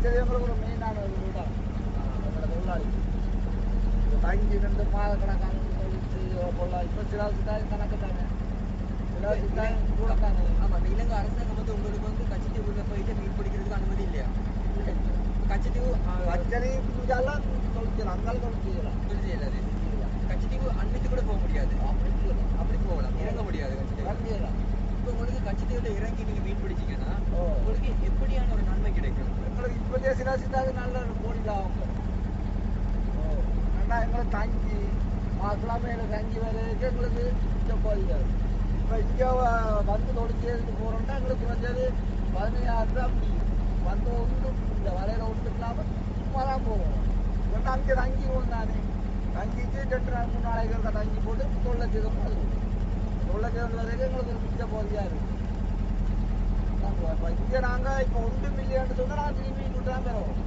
கச்சேரி எங்களுக்கு ஒரு மெயினான ஒரு வீடாக எங்களோட தொழிலாளி தங்கி ரெண்டு மாத கணக்கான கொள்ளலாம் இப்போ சில சித்தாயம் கணக்கு தானே சில சித்தாயம் கூட தானே ஆமா இந்த இலங்கை அரசாங்கம் வந்து உங்களுக்கு வந்து கச்சத்தீவுல போயிட்டு மீன் பிடிக்கிறதுக்கு அனுமதி இல்லையா கச்சத்தீவு கச்சேரி இங்கெல்லாம் தொழிற்சலாம் அங்காலும் தொழிற்சலாம் தொழில் செய்யலாது கச்சத்தீவு அன்னைக்கு கூட போக முடியாது அப்படி செய்யலாம் அப்படி போகலாம் இறங்க முடியாது கச்சத்தீவு செய்யலாம் இப்போ உங்களுக்கு கச்சத்தீவுல இறங்கி நீங்க மீன் பிடிச்சீங்கன்னா. உங்களுக்கு எப்படியான ஒரு எங்களுக்கு இப்போதைய சில சித்தாது நல்ல ஒரு கோடி லாபம் வரும். ஓ ரெண்டா தங்கி மாசிலாமையில தங்கி வரைக்கும் எங்களுக்கு மிச்சம் போதிக்காது இப்போ இங்கே வந்து தொழிற்சேரிக்கு போகிறோம்னா எங்களுக்கு குறைஞ்சது பதினையாயிரம் ரூபா முடியும் வந்து ஒன்று இந்த வரையில ஒன்றும் இல்லாமல் சும்மா தான் போவோம். ஏன்னா அங்கே தங்கிடுவோம் தானே தங்கிட்டு ரெண்டு நாள் மூணு நாளைக்கு தங்கி போட்டு தொழிலட்சம் அது தொழிலட்சம் வரைக்கும் எங்களுக்கு ஒரு மிச்ச போதியாக இருக்குது இங்கே நாங்கள் இப்போ ஒன்று மில்லியன் சொன்னால் நாங்கள் திரும்பி விட்டு தான் பெறுவோம்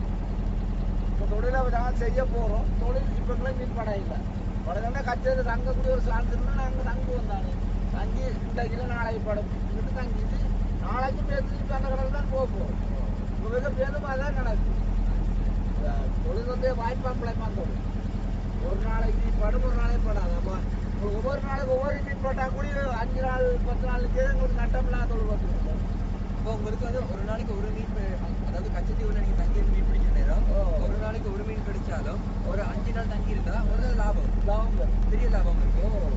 இப்போ தொழிலை நாங்கள் செய்ய போகிறோம் தொழில் இப்போ மீன் படம் இல்லை உடனே கச்சேரி தங்கக்கூடிய ஒரு சான்ஸ் இருந்தால் நாங்கள் தங்குவோம் தானே தங்கி இன்றைக்கு நாளைக்கு படம். இங்கிட்டு தங்கிட்டு நாளைக்கு பேசி இப்போ அந்த கடல் தான் போக போகிறோம் உங்களுக்கு பேரும் அதான் நடக்குது அஹ் தொழில் வந்து வாய்ப்பு அப்ளை பண்ணுறது ஒரு நாளைக்கு படம் ஒரு நாளைக்கு படாது. ஒவ்வொரு நாளைக்கு ஒவ்வொரு மீன் போட்டால் கூட அஞ்சு நாள் பத்து நாளுக்கு உங்களுக்கு நட்டமில்லாத தொழில் வந்துடும். இப்போ உங்களுக்கு வந்து ஒரு நாளைக்கு ஒரு மீன் அதாவது கச்சத்தீவுல நீங்க தங்கி இருந்து மீன் பிடிக்கிற நேரம். ஓ. ஒரு நாளைக்கு ஒரு மீன் கிடைச்சாலும் ஒரு அஞ்சு நாள் தங்கி இருந்தா ஒரு நாள் லாபம். லாபம். பெரிய லாபம் இருக்கு. ஓ.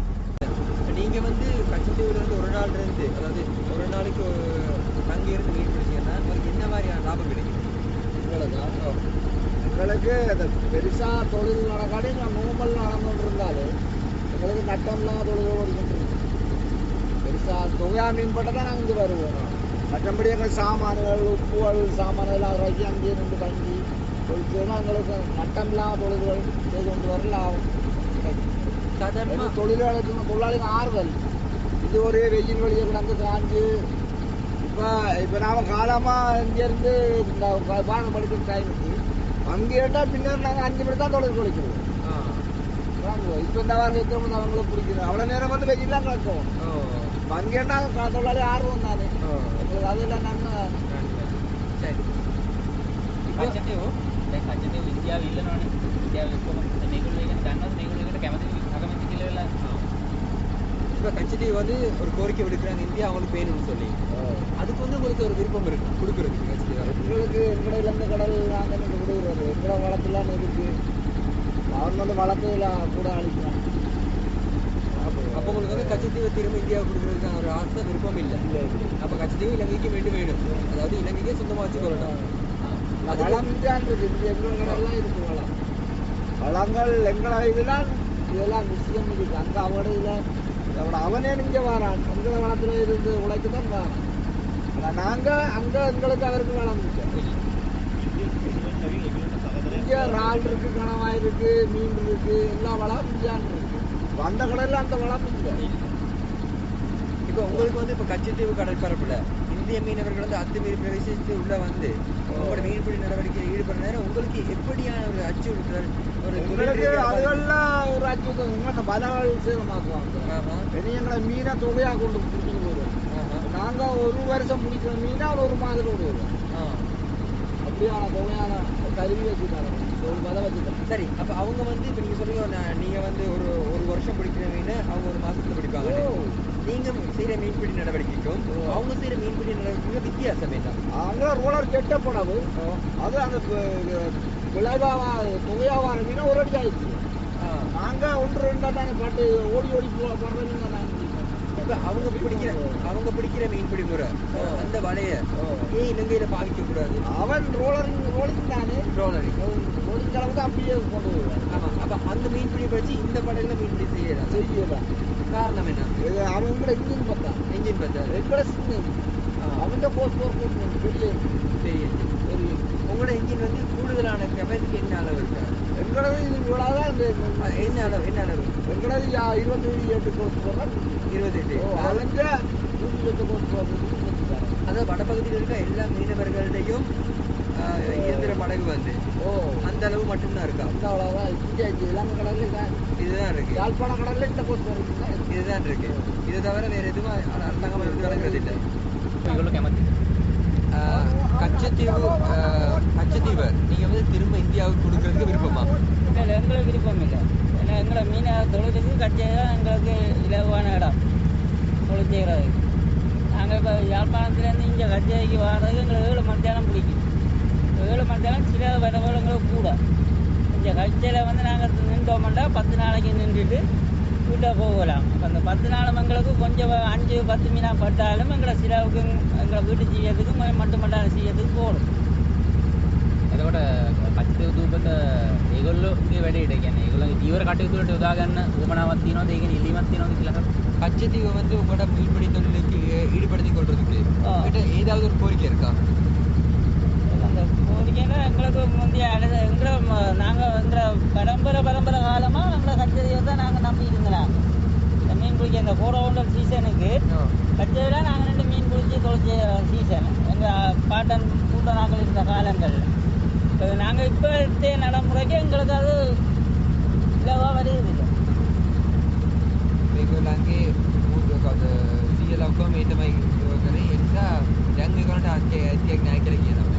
இப்ப நீங்க வந்து கச்சத்தீவுல இருந்து ஒரு நாள் இருந்து அதாவது ஒரு நாளைக்கு ஒரு தங்கி இருந்து மீன் பிடிச்சீங்கன்னா உங்களுக்கு என்ன மாதிரியான லாபம் கிடைக்கும்? எங்களுக்கு எங்களுக்கு பெருசா தொழில் நடக்காடி நான் நோமல் நடந்துட்டு இருந்தாலும் எங்களுக்கு நட்டம்லாம் தொழில் ஓடிக்கிட்டு. பெருசா தொகையா மீன் போட்டால் தான் நாங்கள் இங்கே வருவோம். மற்றபடி எங்கள் சாமான்கள் உப்புகள் சாமான்கள் அதை வச்சு அங்கேயே நின்று தங்கி தொழிற்சேனா எங்களுக்கு நட்டம்லாம் தொழில்கள் செய்து கொண்டு வர லாபம் கிடைக்கும் சாதாரணமா எங்க தொழிலாளர்கள் தொழிலாளிகள் ஆறுதல். இது ஒரு வெயில் வழியை கிடந்து காஞ்சு இப்போ இப்போ நாம காலமா இங்கேருந்து இந்த பாடம் படிக்கிற டைமுக்கு அங்கே கேட்டால் பின்னர் நாங்கள் அஞ்சு மணி தான் தொழில் குளிக்கிறோம். இப்போ இந்த வாரம் மணி அவங்களுக்கு பிடிக்குது அவ்வளோ நேரம் வந்து வெயில் தான் கிடக்கும் ഭംഗിയുണ്ട് കാട്ടുള്ള ആറ് വന്നാല്. അതില്ല നമ്മൾ ശരി. പച്ചത്തേവോ പച്ചത്തേവ് ഇന്ത്യാവ് ഇല്ലെന്നാണ് ഇന്ത്യാവ് ഇപ്പോൾ സ്നേഹികൾ കാരണം സ്നേഹികൾ കേരളത്തിൽ ഭാഗമെത്തിക്കില്ല இப்போ கட்சிடிவி வந்து ஒரு கோரிக்கை விடுக்கிறாங்க இந்தியா அவங்களுக்கு வேணும்னு சொல்லி அதுக்கு வந்து உங்களுக்கு ஒரு விருப்பம் இருக்கு கொடுக்குறது கட்சிடிவி எங்களுக்கு எங்கடையில இருந்து கடல் நாங்கள் கொடுக்குறாரு எங்கட வளர்த்துலாம் இருக்கு அவர் வந்து வளர்த்து கூட அழிக்கலாம் அப்போ உங்களுக்கு வந்து கச்சத்தீவை திரும்ப இந்தியாவுக்கு கொடுக்குறதுக்கான ஒரு ஆசை விருப்பம் இல்லை இல்லை அப்போ கச்சத்தீவு இலங்கைக்கு மீண்டும் வேணும் அதாவது இலங்கைக்கே சொந்தமாக வச்சுக்கொள்ளணும் அது வளம் இந்தியான் இருக்கு இந்த எங்களோட கடல்லாம் இருக்கு வளம் வளங்கள் எங்களோட இதெல்லாம் இதெல்லாம் விஷயம் இருக்கு அங்கே அவனோட இதில் அவன் அவனே இங்கே வரான் எங்களோட வளத்தில் இருந்து உழைக்க தான் வரான் ஆனால் நாங்கள் அங்கே எங்களுக்கு அவருக்கு வளம் இங்கே இறால் இருக்கு கணவாய் இருக்கு மீன் இருக்கு எல்லா வளம் இந்தியான் இருக்கு வந்த கடல்ல அந்த வளம் இல்லை. இப்போ உங்களுக்கு வந்து இப்போ கச்சத்தீவு கடற்பரப்புல இந்திய மீனவர்கள் வந்து அத்துமீறி பிரவேசித்து உள்ள வந்து உங்களோட மீன்பிடி நடவடிக்கையில் ஈடுபடுற நேரம் உங்களுக்கு எப்படியான ஒரு அச்சுறுத்தல் ஒரு? அதுகள்லாம் ஒரு அச்சுறுத்தல் உங்களை பலவாள் சேதமாக்குவாங்க. ஆமா. இனி எங்களை மீனை தொகையாக கொண்டு பிடிச்சிட்டு போயிடுவோம் ஆமா. நாங்கள் ஒரு வருஷம் பிடிக்கிற மீனை ஒரு மாதம் விடுவோம் ஆ. அப்படியான தொகையான கருவி வச்சுட்டாங்க ஒரு பதை வச்சுட்டாங்க சரி அப்ப அவங்க வந்து இப்ப நீங்க சொல்றீங்க நான் நீங்க வந்து ஒரு ஒரு வருஷம் பிடிக்கிற மீன் அவங்க ஒரு மாசத்துல பிடிப்பாங்க. ஓ. நீங்க செய்யற மீன்பிடி நடவடிக்கைக்கும். அவங்க செய்யற மீன்பிடி நடவடிக்கைக்கும் வித்தியாசம் என்ன? அவங்க ரோலர் கெட்ட போனது. அது அந்த விளைவாக தொகையாக மீனை ஒரு அடி ஆயிடுச்சு. நாங்கள் ஒன்று ரெண்டா தானே பாட்டு ஓடி ஓடி போ போடுற மீன் நாங்கள் இப்ப அவங்க பிடிக்கிற அவங்க பிடிக்கிற மீன்பிடி முறை ஓ. அந்த வலைய. ஏன் இலங்கையில பாவிக்க கூடாது அவன் ரோலரிங் ரோலிங் தானே ட்ரோலரி ரோலிங் கலந்து அப்படியே கொண்டு வருவான் ஆமா அப்ப அந்த மீன்பிடி வச்சு இந்த படகுல மீன்பிடி செய்யலாம் செய்யலாம் காரணம் என்ன அவன் கூட இன்ஜின் பார்த்தான் என்ஜின் பத்தாது எங்கட சின்ன அவன்கிட்ட போஸ்ட் போர் போட்டு பெரிய உங்களோட என்ஜின் வந்து கூடுதலான கெப்பாசிட்டி என்ன அளவு இருக்கு எங்களது இவ்வளவு என்ன அளவு என்ன அளவு? எங்களது இருபத்தி எட்டு கோர்ஸ் போக இருபத்தி எட்டு அவங்க நூற்றி பத்து கோர்ஸ் போகிறது அதாவது இருக்க எல்லா மீனவர்கள்டையும் இயந்திர படகு வந்து. ஓ. அந்த அளவு மட்டும்தான் இருக்கா? அந்த அவ்வளோதான் இங்கே கடல்ல இதுதான் இருக்கு. யாழ்ப்பாண கடல்ல இந்த கோர்ஸ் இதுதான் இருக்கு. இது தவிர வேறு எதுவும் அரசாங்கம் இருந்து வழங்குறது இல்லை. இவ்வளோ கேமத்து கச்சத்தீவு கச்சத்தீவை நீங்கள் வந்து திரும்ப இந்தியாவுக்கு கொடுக்கறதுக்கு விருப்பமா? இல்லை எங்களுக்கு விருப்பம் இல்லை ஏன்னா எங்களை மீனவர் தொழிலுக்கு கட்சியை தான் எங்களுக்கு இலவான இடம். தொழில் செய்கிறதுக்கு நாங்கள் இப்போ யாழ்ப்பாணத்துலேருந்து இங்கே கச்சேரிக்கு வர்றதுக்கு எங்களுக்கு ஏழு மத்தியானம் பிடிக்கும். ஏழு மத்தியானம் சில வரவங்களுக்கு கூட. இங்கே கச்சேரியில் வந்து நாங்கள் நின்றோம்னா பத்து நாளைக்கு நின்றுட்டு வீட்டை போகலாம் அப்போ அந்த பத்து நாளும் எங்களுக்கு கொஞ்சம் அஞ்சு பத்து மீனா பட்டாலும் எங்களை சிலாவுக்கு எங்களை வீட்டு செய்யறதுக்கு மட்டும் மட்டும் செய்யறதுக்கு போடும் එතකොට කටයුතු ඔබට ඒගොල්ලෝගේ වැඩේට කියන්නේ ඒගොල්ලන්ගේ ජීවර කටයුතු වලට යොදා ගන්න උවමනාවක් තියෙනවද ඒ කියන්නේ ඉල්ලීමක් තියෙනවද කියලා අහනවා. கச்சத்தீவை வந்து உங்களோட மீன்பிடி தொழிலுக்கு ஈடுபடுத்திக் கொள்றதுக்கு ஆ. உங்கள்கிட்ட ஏதாவது ஒரு கோரிக்கை இருக்கா அந்த கோரிக்கைன்னா எங்களுக்கு முந்தைய அடுத்த எங்களை நாங்கள் எங்களை பரம்பரை பரம்பரை காலமாக எங்களை கச்சேரியை தான் நாங்கள் நம்பி இருந்தோம் இந்த மீன் பிடிக்க இந்த கோடவுண்டல் சீசனுக்கு கச்சேரியில் நாங்கள் ரெண்டு மீன் பிடிச்சி தொலைச்ச சீசன் எங்கள் பாட்டன் கூட்ட நாங்கள் இருந்த காலங்களில் இப்போ நாங்கள் இப்போ எடுத்த நடைமுறைக்கு எங்களுக்கு அது இலவாக வருது இல்லை මේගොල්ලන්ගේ සියල ඔක්කොම මේ තමයි කරේ ඒ නිසා දැන් මේගොල්ලන්ට අත්‍ය ඇතියක් නැහැ කියලා කියනවා